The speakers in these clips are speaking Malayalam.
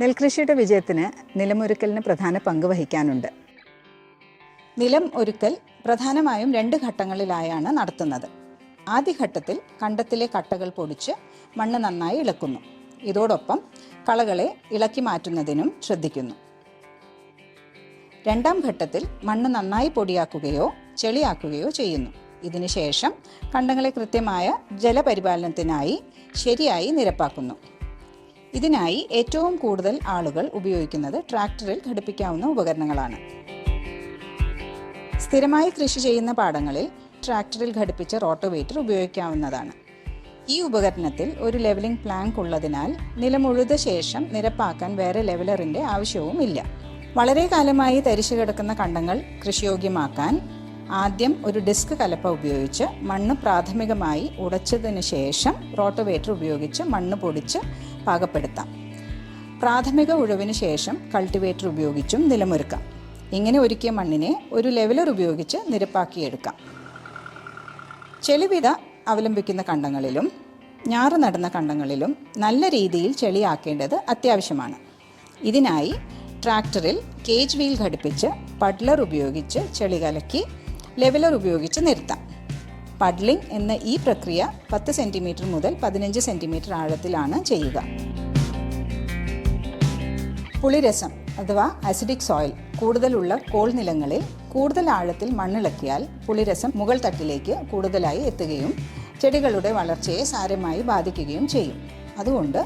നെൽകൃഷിയുടെ വിജയത്തിന് നിലമൊരുക്കലിന് പ്രധാന പങ്ക് വഹിക്കാനുണ്ട്. നിലം ഒരുക്കൽ പ്രധാനമായും രണ്ട് ഘട്ടങ്ങളിലായാണ് നടത്തുന്നത്. ആദ്യഘട്ടത്തിൽ കണ്ടത്തിലെ കട്ടകൾ പൊടിച്ച് മണ്ണ് നന്നായി ഇളക്കുന്നു. ഇതോടൊപ്പം കളകളെ ഇളക്കി മാറ്റുന്നതിനും ശ്രദ്ധിക്കുന്നു. രണ്ടാം ഘട്ടത്തിൽ മണ്ണ് നന്നായി പൊടിയാക്കുകയോ ചെളിയാക്കുകയോ ചെയ്യുന്നു. ഇതിനുശേഷം കണ്ടങ്ങളെ കൃത്യമായ ജലപരിപാലനത്തിനായി ശരിയായി നിരപ്പാക്കുന്നു. ഇതിനായി ഏറ്റവും കൂടുതൽ ആളുകൾ ഉപയോഗിക്കുന്നത് ട്രാക്ടറിൽ ഘടിപ്പിക്കാവുന്ന ഉപകരണങ്ങളാണ്. സ്ഥിരമായി കൃഷി ചെയ്യുന്ന പാടങ്ങളിൽ ട്രാക്ടറിൽ ഘടിപ്പിച്ച റോട്ടോവേറ്റർ ഉപയോഗിക്കാവുന്നതാണ്. ഈ ഉപകരണത്തിൽ ഒരു ലെവലിംഗ് പ്ലാങ്ക് ഉള്ളതിനാൽ നിലമുഴുത ശേഷം നിരപ്പാക്കാൻ വേറെ ലെവലറിന്റെ ആവശ്യവുമില്ല വളരെ കാലമായി തരിശു കിടക്കുന്ന കണ്ടങ്ങൾ കൃഷിയോഗ്യമാക്കാൻ ആദ്യം ഒരു ഡിസ്ക് കലപ്പ ഉപയോഗിച്ച് മണ്ണ് പ്രാഥമികമായി ഉടച്ചതിന് ശേഷം റോട്ടോവേറ്റർ ഉപയോഗിച്ച് മണ്ണ് പൊടിച്ച് പാകപ്പെടുത്താം. പ്രാഥമിക ഉഴവിന് ശേഷം കൾട്ടിവേറ്റർ ഉപയോഗിച്ചും നിലമൊരുക്കാം. ഇങ്ങനെ ഒരുക്കിയ മണ്ണിനെ ഒരു ലെവലർ ഉപയോഗിച്ച് നിരപ്പാക്കിയെടുക്കാം. ചെളിവിത അവലംബിക്കുന്ന കണ്ടങ്ങളിലും ഞാറ് നടന്ന കണ്ടങ്ങളിലും നല്ല രീതിയിൽ ചെളിയാക്കേണ്ടത് അത്യാവശ്യമാണ്. ഇതിനായി ട്രാക്ടറിൽ കേജ് വീൽ ഘടിപ്പിച്ച് പഡ്ലർ ഉപയോഗിച്ച് ചെളി കലക്കി ലെവലർ ഉപയോഗിച്ച് നിരത്താം പഡ്ലിംഗ് എന്ന ഈ പ്രക്രിയ പത്ത് സെന്റിമീറ്റർ മുതൽ പതിനഞ്ച് സെന്റിമീറ്റർ ആഴത്തിലാണ് ചെയ്യുക. പുളിരസം അഥവാ അസിഡിക് സോയിൽ കൂടുതലുള്ള കോൾ നിലങ്ങളിൽ കൂടുതൽ ആഴത്തിൽ മണ്ണിളക്കിയാൽ പുളിരസം മുകൾ തട്ടിലേക്ക് കൂടുതലായി എത്തുകയും ചെടികളുടെ വളർച്ചയെ സാരമായി ബാധിക്കുകയും ചെയ്യും. അതുകൊണ്ട്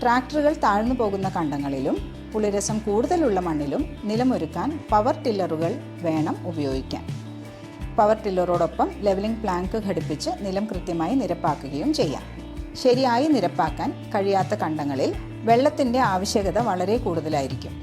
ട്രാക്ടറുകൾ താഴ്ന്നു പോകുന്ന കണ്ടങ്ങളിലും പുളിരസം കൂടുതലുള്ള മണ്ണിലും നിലമൊരുക്കാൻ പവർ ടില്ലറുകൾ വേണം ഉപയോഗിക്കാൻ. പവർ ടില്ലറോടൊപ്പം ലെവലിംഗ് പ്ലാങ്ക് ഘടിപ്പിച്ച് നിലം കൃത്യമായി നിരപ്പാക്കുകയും ചെയ്യാം. ശരിയായി നിരപ്പാക്കാൻ കഴിയാത്ത കണ്ടങ്ങളിൽ വെള്ളത്തിന്റെ ആവശ്യകത വളരെ കൂടുതലായിരിക്കും.